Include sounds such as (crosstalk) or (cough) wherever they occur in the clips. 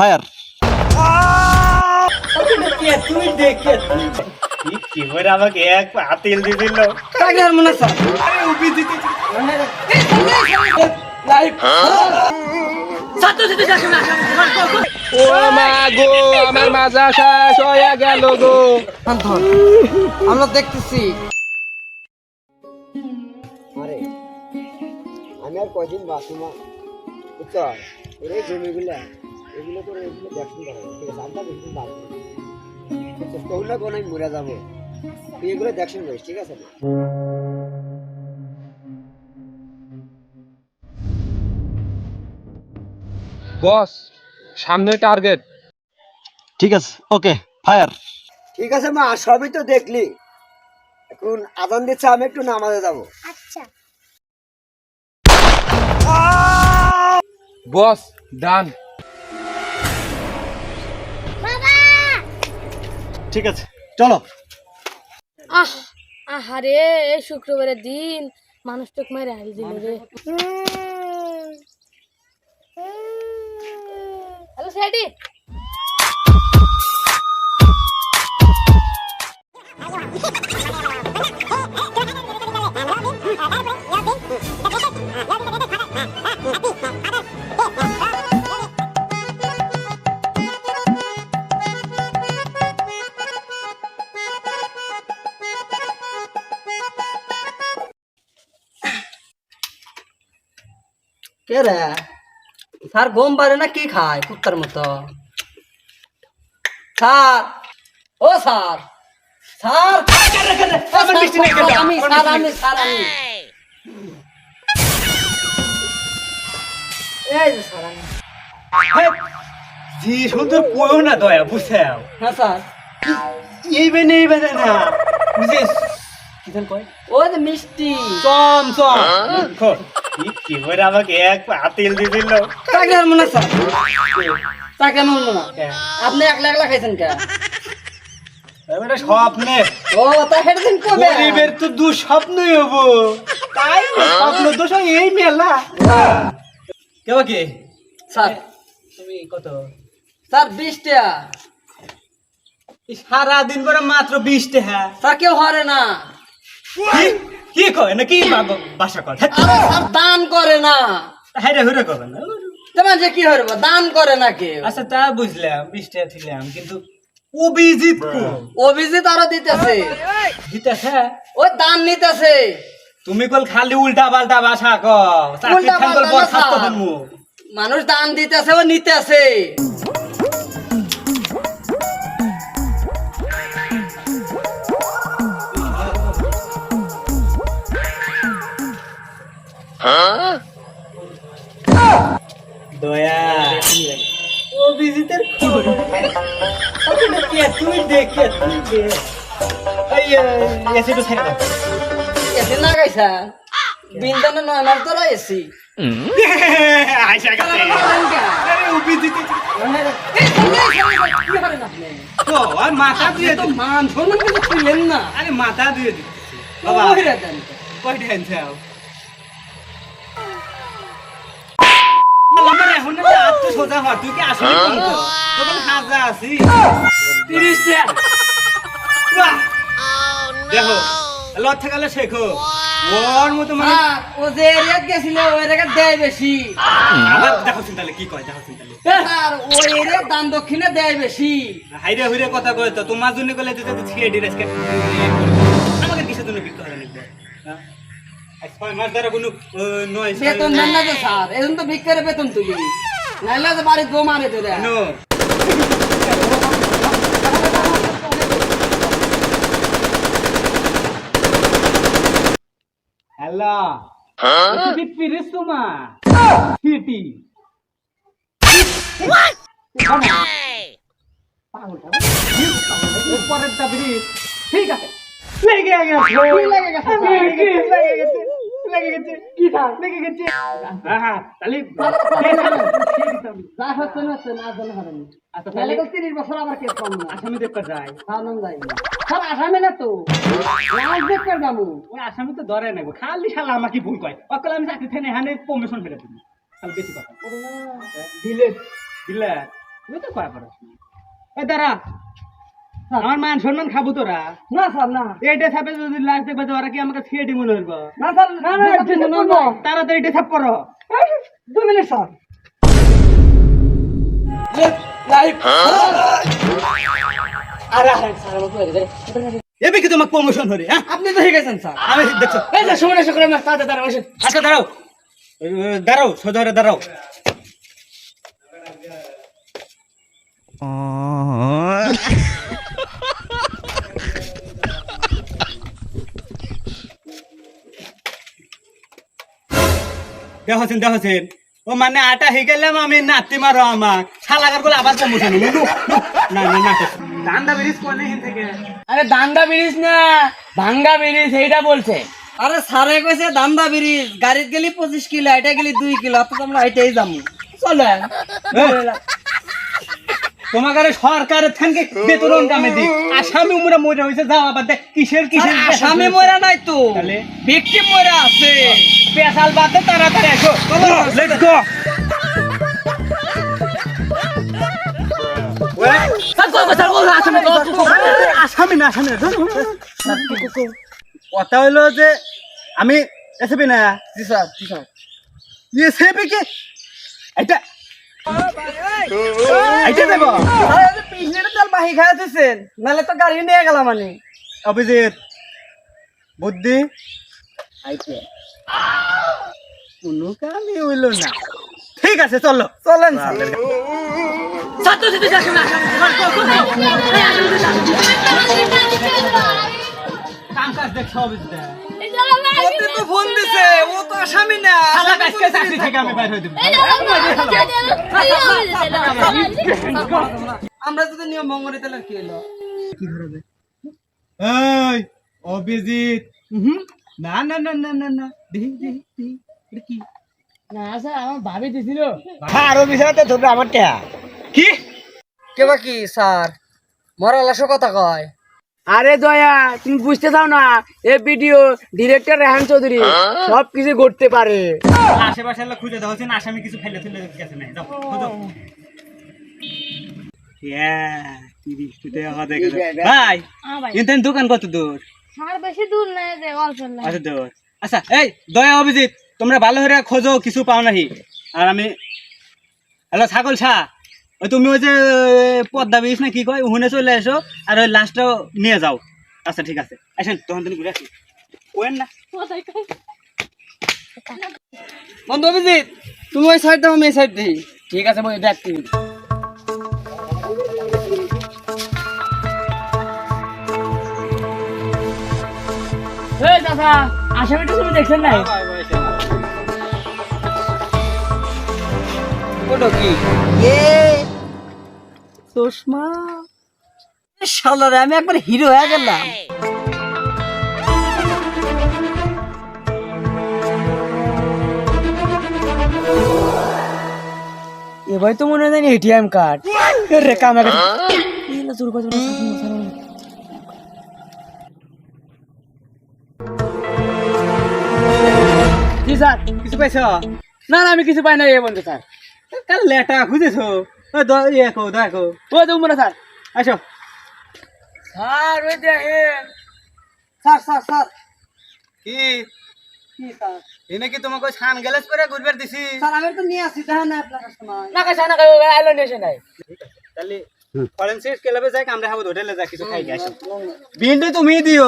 Fire. তুই দেখে কি করে আমাকে এক হাতিল দিয়ে দিল কাকে মনে আরে উবি দিতে লাইভ ও মা গো আমার মাজা শেষ হয়ে গেল। গো আমরা দেখতেছি আরে আমি আর কয়দিন বুঝছ? তোর জমিগুলা। এগুলো এগুলো দেখুন ঠিক আছে? আমরা বেশি কোন আমি মরে যাব। তুই এগুলো করিস ঠিক আছে? বস সামনে টার্গেট। ঠিক আছে ওকে ফায়ার। ঠিক আছে মা সবই তো দেখলি। এখন আদান দিচ্ছে আমি একটু নামাজে যাব। বস ডান। ঠিক আছে চলো আহ আহারে এই শুক্রবারের দিন মানুষ তোকে মেরে হারি দিল রে হ্যালো স্যাডি কে রে স্যার গম পারে না কি খায় কুত্তার মতো? স্যার ও স্যার স্যার আমি স্যার আমি স্যার আমি। এই যে স্যার আমি। জি সুন্দর কোয়ো না দয়া বুঝছাও? হ্যাঁ স্যার। এই বেনে এই বেনে না বুঝিস কি জান কয়? ও যে মিষ্টি। চম চম। কি কি করে আমাকে এক দিয়ে দিল। আর মনে স্যার তাকে মনে না আপনি একলা একলা খাইছেন কে? এবারে স্বপ্নে। ও তা কবে? গরিবের তো দু স্বপ্নই হব। তাই স্বপ্ন দোষ এই মেলা। কি? স্যার। তুমি কত? স্যার বিশ টাকা সারা দিন করে মাত্র বিশ টাকা স্যার কেউ হরে না। কি? কি কয়? না কি বাসা কর দান করে না। হ্যাঁ হুরে কবে না তোমার যে কি হরব দান করে না কেউ। আচ্ছা তা বুঝলাম বিশ ছিলাম কিন্তু অভিজিৎ অভিজিৎ আরও দিতেছে। দান নিতেছে। তুমি কল খালি উল্টা পাল্টা বাসা উল্টা পাল্টা। বনমু মানুষ দান দিতেছে ও নিতেছে। দয়া। তুই দেখে তুই দেখ এসে তো ছেড়ে দাও। এসে না গাইছা? বিন্দানে নয় মাস ধরে এসি আইসা গেছে। আরে অভিজিৎ তো মাথা দিয়ে তো মান না। আরে মাথা দিয়ে দিচ্ছি বাবা। ওহিরা দেন। আমার এখন না আত্ম সোজা হওয়া তুই কি আসলি কোন তো হাজা আছি। তিরিশ দেখো লথে গেলে শেখো ওর মতো মানে ও যে এরিয়াত গেছিল ওই রেখা দেয় বেশি। আবার দেখো চিন্তালে কি কয়? দেখো চিন্তালে আর ওই এরিয়ার দান দক্ষিণে দেয় বেশি। হাইরে হুইরে কথা কয় তো তোমার জন্য কলে তো ছিয়ে ডিরেস আমাকে কিসের জন্য বিক্রি করে নিবে হ্যাঁ? ছয় মাস ধরে কোনো নয় বেতন দেন না তো স্যার এখন তো বিক্রে বেতন তুলি নাইলে তো বাড়ি গো মারে তো দেয় হ্যালো। তুমি পিরিস তোমা সিটি ঠিক আছে। লেগে গেছে। লেগে গেছে। লেগে গেছে। লেগে গেছে। কি থাক লেগে গেছে। হ্যাঁ হ্যাঁ তাহলে যা হচ্ছে না হচ্ছে না জানা হবে না। আচ্ছা নাইলে তাহলে তো তিরিশ বছর আবার কেস পাবো না। আসামি দেখতে যাই। সালাম যাই স্যার আসামে না তো। লাল দেখতে যাব। ওই আসামি তো ধরে নেব। খালি শালা আমাকে ভুল কয়। অকল আমি চাকরি থেকে এখানে প্রমোশন ফেলে দিবি। তাহলে বেশি কথা। দিলে দিলে। তুই তো কয়া পারস না দাঁড়া। আমার মান সম্মান খাব তোরা? না স্যার না। এইটা ছাপে যদি লাশ দেখবে ওরা কি আমাকে দিব মনে হইব না স্যার না না তাড়াতাড়ি এটা ছাপ করো। দু মিনিট স্যার। আমার এবে কি তোমাকে প্রমোশন হরে হ্যাঁ? আপনি তো হয়ে গেছেন স্যার। আমি দেখছ। এই যে শুনে শুনে না তাতে আচ্ছা দাঁড়াও। দাঁড়াও সোজা দাঁড়াও। (laughs) দেখছেন দেখছেন ও মানে আটা হয়ে গেলাম আমি নাতি মারো আমার শালাকারগুলো আবার প্রমোশন হলো না না না ব্রিজ কোনে থেকে আরে দান্দা ব্রিজ না ভাঙ্গা ব্রিজ এইটা বলছে। আরে স্যারে কইছে দান্দা ব্রিজ গাড়িতে গেলি পঁচিশ কিলো এটা গেলি দুই কিলো অথচ আমরা এটাই যাব চলেন তোমাকে সরকারের থেকে বেতন কামে দিই আসামি উমরা মরে হয়েছে যাও আবার দেখ কিসের কিসের। আসামি মরা নাই তো? ভিকটিম মরা আছে। পেশাল বাদে তাড়াতাড়ি এসো লেটস গো আসামি না আসামি কথা হলো যে আমি এসবি না? জি স্যার জি স্যার। এসবি কে? এটা এটা দেব। পিছনে তেল বাহি খাওয়া দিচ্ছেন নাহলে তো গাড়ি নিয়ে গেলাম মানে অভিজিৎ বুদ্ধি। কোনো কামই হইল না। ঠিক আছে চলো চলেন। কাম কাজ দেখছ অভিজিৎ তো ফোন দিছে ও তো আসামি না। চাকরি থেকে আমি বাইর হয়ে আমরা যদি নিয়ম ভঙ্গ নিতে কি হলো? এই অভিজিৎ। হুম। না না না না না না। দেখি দেখি দেখি এটা কি? না স্যার আমার ভাবি দিছিল। আরও বিষয়তে তোমরা আমার কি? কেবা কি স্যার? মরা লাশো কথা কয়। আরে দয়া তুমি বুঝতে চাও না এই ভিডিও ডিরেক্টর রেহান চৌধুরী সব কিছু করতে পারে। আশেপাশে লোক খুঁজে দাও হচ্ছে আসামি কিছু ফেলে ফেলে গেছে না। যাও খোঁজো Yeah, তিরিশ টাকা দেখেছ। ভাই ইন্টারনেট দোকান কত দূর? আর বেশি দূর নাই যে অল্প আচ্ছা আচ্ছা এই দয়া অভিজিৎ তোমরা ভালো করে খোঁজো কিছু পাও নাহি। আর আমি হ্যালো ছাগল ছা। ওই তুমি ওই যে পদ্মা বিষ না কি কয় ওখানে চলে এসো আর ওই লাস্টটাও নিয়ে যাও। আচ্ছা ঠিক আছে। আসেন তখন তুমি ঘুরে আসি। ওয়েন না? বন্ধু অভিজিৎ তুমি ওই সাইড দাও আমি এই সাইড দিই। ঠিক আছে বই দেখ এই দাদা আসামিটা তুমি দেখছেন নাই? ওটা কি? এ চশমা। শালারে আমি একবার হিরো হয়ে গেলাম। এবার তো মনে হয় এটিএম কার্ড রে কামে চুর করে জি স্যার কিছু পাইছ? না না আমি কিছু পাই না এই বন্ধু স্যার। কাল লেটা খুঁজেছো? ওই দ- কো দেখো ও তো মনে স্যার। আসো। স্যার ওই দেখেন। Sir sir sir. কি? কি স্যার? এনে কি তোমাকে সান গ্যালেজ করে ঘুরবার দিছি? স্যার আমি তো নিয়ে আসি দেখেন না আপনার কাস্টমার না কাছে না কাছে আইলো নেশে নাই। তাহলে ফরেন্সিক ক্লাবে যাই আমরা হাবো হোটেলে যাই কিছু খাই আসো। বিলটা তুমি দিও।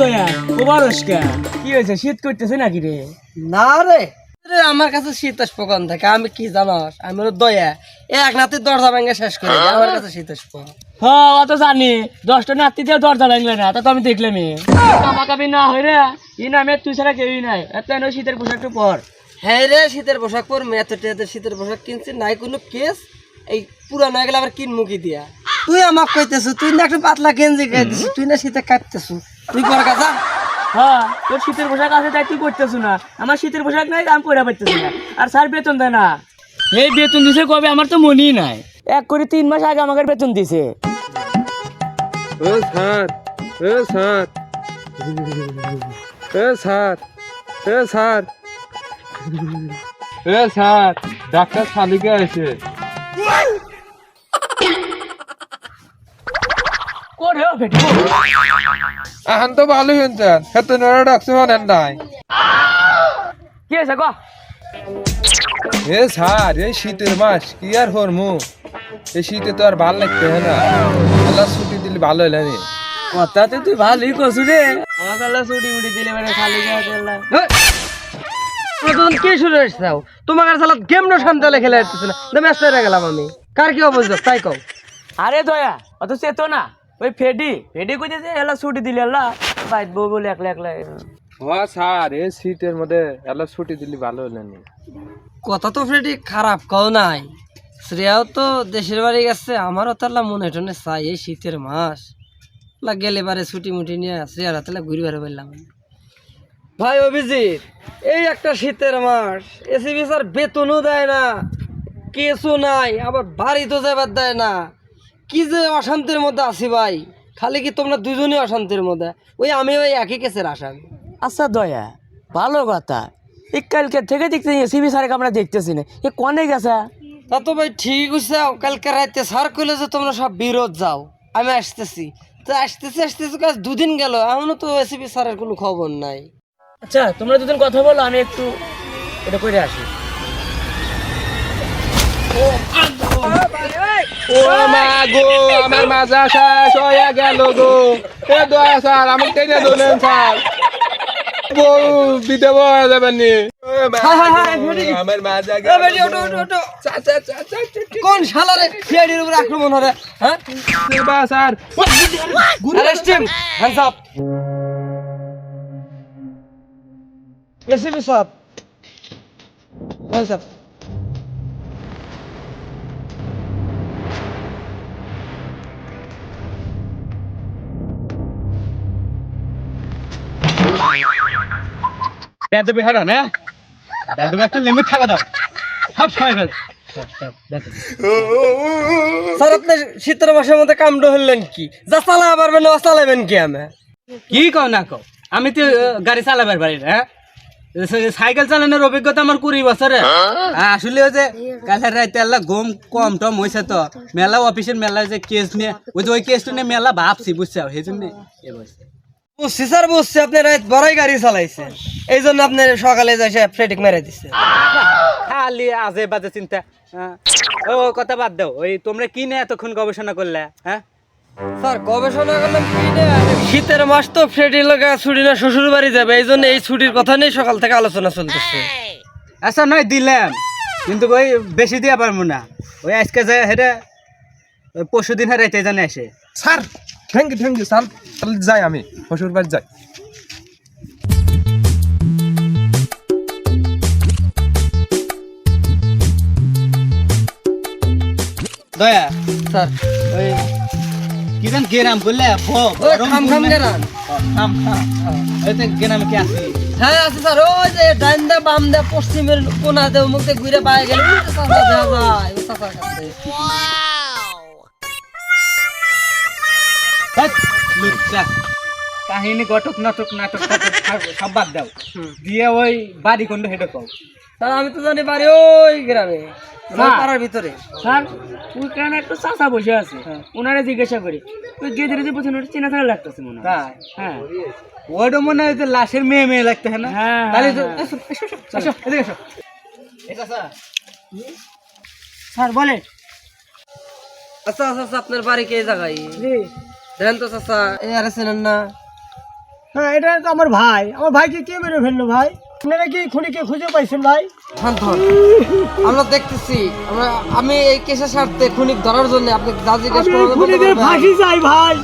দয়া ওবার কি? হয়েছে? শীত করতেছে নাকি রে? না রে। রে, আমার কাছে শীত আসব থেকে? আমি কি জানাস? আমি হলো দয়া। এক নাতি দরজা ভেঙে শেষ করে দিই, আমার কাছে শীত আসব হ্যাঁ অত জানি। দশটা নাতি দিয়ে দরজা ভেঙলে না তা তো আমি না হয় রে ই নামে তুই ছাড়া কেউই নাই। এত এনে শীতের পোশাকটা পর। হ্যাঁ রে শীতের পোশাক পর টেতে শীতের পোশাক কিনছি নাই কোনো কেস? এই পুরানো হয়ে গেলে আবার কিন মুখি দিয়া? তুই আমাক কইতেছু তুই না একটা পাতলা গেঞ্জি গাইতেছিস তুই না শীতে কাঁপতেছু। তুই পর কাজা হ্যাঁ তোর শীতের পোশাক আছে তাই তুই করতেছ না। আমার শীতের পোশাক নাই আমি পরে পারতেছি না। আর স্যার বেতন দেয় না। এই বেতন দিছে কবে? আমার তো মনেই নাই। এক করে তিন মাস আগে আমাকে বেতন দিছে। ও স্যার ও স্যার। এ স্যার এ স্যার। এ স্যার ডাক্তার শালিকা আছে এখন তো ভালোই শুনছেন হেতু নড়া ডাকছে শোনেন নাই। কি হয়েছে ক? এ স্যার এই শীতের মাস কি আর হরমু এই শীতে তো আর ভালো লাগতে হয় না। আল্লাহ ছুটি দিলে ভালো হইলে নি। কথাতে তুই ভালোই কছু রে। আমার কাল্লা ছুটি মুটি দিলে মানে খালি তখন কি শুরু হয়েছে? তোমার কাছে সালা গেম নো শান্তালে খেলে আসতেছে না। তুমি গেলাম আমি। কার কি অবস্থা? তাই কও। আরে দয়া অত চেতো না ওই ফেডি ফেডি কইতেছে এলা ছুটি দিলে এলা বাইত বউ বলে একলা একলা হ স্যার এই শীতের মধ্যে আল্লাহ ছুটি দিলে ভালো হইলে নি। কথা তো ফ্রেডি খারাপ কও নাই। শ্রেয়াও তো দেশের বাড়ি গেছে আমারও তো আল্লাহ মনে টনে চাই এই শীতের মাস। লা গেলে বারে ছুটি মুটি নিয়ে শ্রেয়ার হাতে লা ঘুরি বেড়ে বললাম। ভাই অভিজিৎ এই একটা শীতের মাস এসিবি স্যার বেতনও দেয় না কেসও নাই আবার বাড়ি তো যাবার দেয় না। কি যে অশান্তির মধ্যে আছি ভাই? খালি কি তোমরা দুজনই অশান্তির মধ্যে? ওই আমি ওই একই কেসের আসামি। আচ্ছা দয়া ভালো কথা। এই কালকে থেকে দেখতে সিবি স্যারকে আমরা দেখতেছি না। এ কনে গেছে? তা তো ভাই ঠিক আছে কালকে রাতে স্যার কইলে যে তোমরা সব বিরোধ যাও। আমি আসতেছি। তো আসতেছি আসতেছি কাজ দুদিন গেল। এখনও তো এসিপি স্যারের কোনো খবর নাই। আচ্ছা তোমরা দুদিন কথা বলো আমি একটু এটা করে আসি। ও মা গো আমার মাজা শেষ হয়ে গেল গো। এ দয়া স্যার আমি টেনে ধরলেন স্যার। বউ বিদেব হয়ে যাবেন নি। ও আমার মাজা। কোন শালারে সিআইডির উপর আক্রমণ হবে হ্যাঁ? Sir. Arrest him hands up সাহেব বেদ বিহারা না? বেদ একটা লিমিট থাকা দাও। সব সময় বেদ স্যার আপনি শীতের মাসের মধ্যে কামড় হলেন কি? যা চালা পারবেন না চালাবেন কি আমি? কি কও না কও? আমি তো গাড়ি চালাবার পারি না হ্যাঁ? সাইকেল চালানোর অভিজ্ঞতা আমার কুড়ি বছরে। আসলে ওই যে কালের রাতে আল্লাহ গম কম টম হয়েছে তো। মেলা অফিসের মেলা যে কেস নিয়ে ওই যে ওই কেসটা নিয়ে মেলা ভাবছি বুঝছ? সেই জন্য এ বলছে। বুঝছি স্যার বুঝছি আপনি রাত বড়াই গাড়ি চালাইছেন। এই জন্য আপনি সকালে যাই ফ্রেটিক মেরে দিচ্ছে খালি আজে বাজে চিন্তা হ্যাঁ। ও কথা বাদ দাও ওই তোমরা কি নিয়ে এতক্ষণ গবেষণা করলে হ্যাঁ? স্যার গবেষণা করলাম কি না শীতের মাস তো ফ্রেডি লগা ছুটি না শ্বশুর বাড়ি যাবে এই জন্য এই ছুটির কথা নিয়ে সকাল থেকে আলোচনা চলতেছে। আচ্ছা নয় দিলাম। কিন্তু ওই বেশি দিয়া পারব না। ওই আজকে যে হেটা পরশু দিন রাইতে জানে আসে sir thank you thank you sir তাহলে যাই আমি শ্বশুর বাড়ি যাই দয়া স্যার ওই কি জান গেরাম বললে খাম খাম গেরান খাম খাম এই তো গেরামে কি আসি হ্যাঁ আছে স্যার ওই যে ডাইন দা বাম দা পশ্চিমের কোনা দে মুখ ঘুরে পায়ে গেলে দেখা যায় ওই কাছে লুচ্চা। কাহিনী গটক নাটক নাটক সব- বাদ দাও। দিয়ে ওই বাড়ি কোনটা হেঁটে কও। স্যার আমি তো জানি বাড়ি ওই গ্রামে পাড়ার ভিতরে। স্যার ওইখানে একটা চাচা বসে আছে। ওনারা জিজ্ঞাসা করি ওই গেদের যে পছন্দ চেনা থাকা লাগতেছে মনে হয়। হ্যাঁ। ওইটা মনে হয় যে লাশের মেয়ে মেয়ে লাগতে হয় না? হ্যাঁ, তাহলে হ্যাঁ, তো- এসো, এসো, এসো, এসো, এদিকে এসো। এটা স্যার। স্যার বলে আচ্ছা আচ্ছা আচ্ছা, আপনার বাড়ি কে জায়গায়? দেন তো চাচা। এ আরে চেনেন না। হ্যাঁ এটা তো আমার ভাই। আমার ভাইকে কে মেরে ফেলল ভাই? আপনারা কি খুনিকে খুঁজে পাইছেন ভাই। আমরা দেখতেছি আমরা আমি এই কেসের স্বার্থে খুনিক ধরার জন্য আপনি যা জিজ্ঞেস আমি করবেন বলতে খুনিদের পারবেন। ফাঁসি চাই ভাই।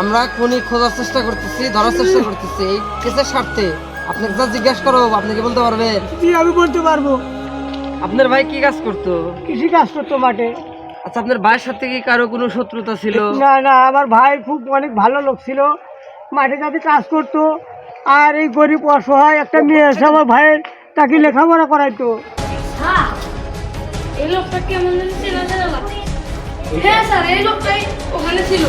আমরা খুনি খোঁজার চেষ্টা করতেছি ধরার চেষ্টা করতেছি। এই কেসের স্বার্থে আপনাকে যা জিজ্ঞাসা করব আপনি কি বলতে পারবেন? জি আমি বলতে পারব। আপনার ভাই কি কাজ করতো? কৃষি কাজ করতো মাঠে। আচ্ছা আপনার ভাইয়ের সাথে কি কারও কোনো শত্রুতা ছিল? না না আমার ভাই খুব অনেক ভালো লোক ছিল। মাঠে যাতে কাজ করতো। আর এই গরিব অসহায় একটা মেয়ে এসে আমার ভাইয়ের তাকে লেখাপড়া করাইতো। এই লোকটা কেমন ছিল চেনা চেনা হ্যাঁ স্যার এই লোকটাই ওখানে ছিল।